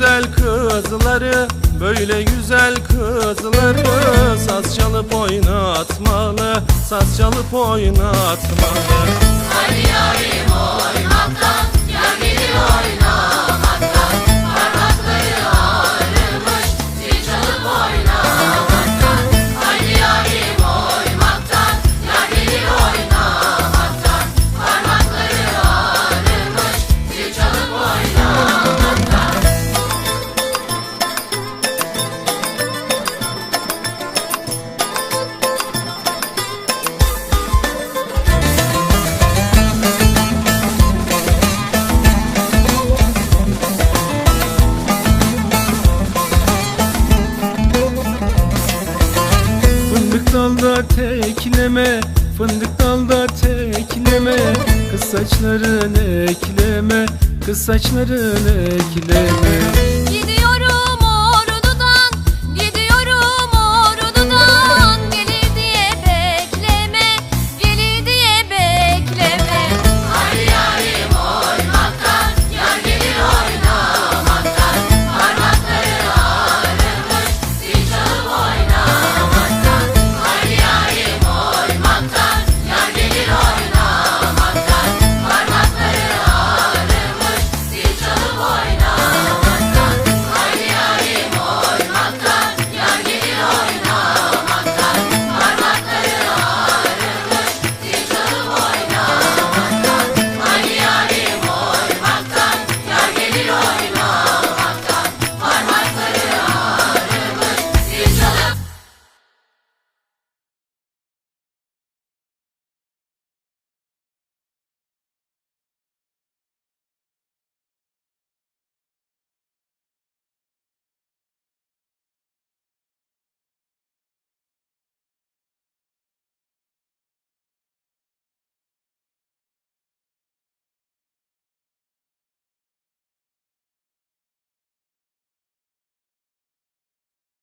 kızları Böyle güzel kızları. Saz çalıp oynatmalı Saz çalıp oynatmalı. Hadi yarim oymaktan Yar gelir oynamaktan dalda tekleme Fındık dalda tekleme. Kız saçların ekleme Kız saçların ekleme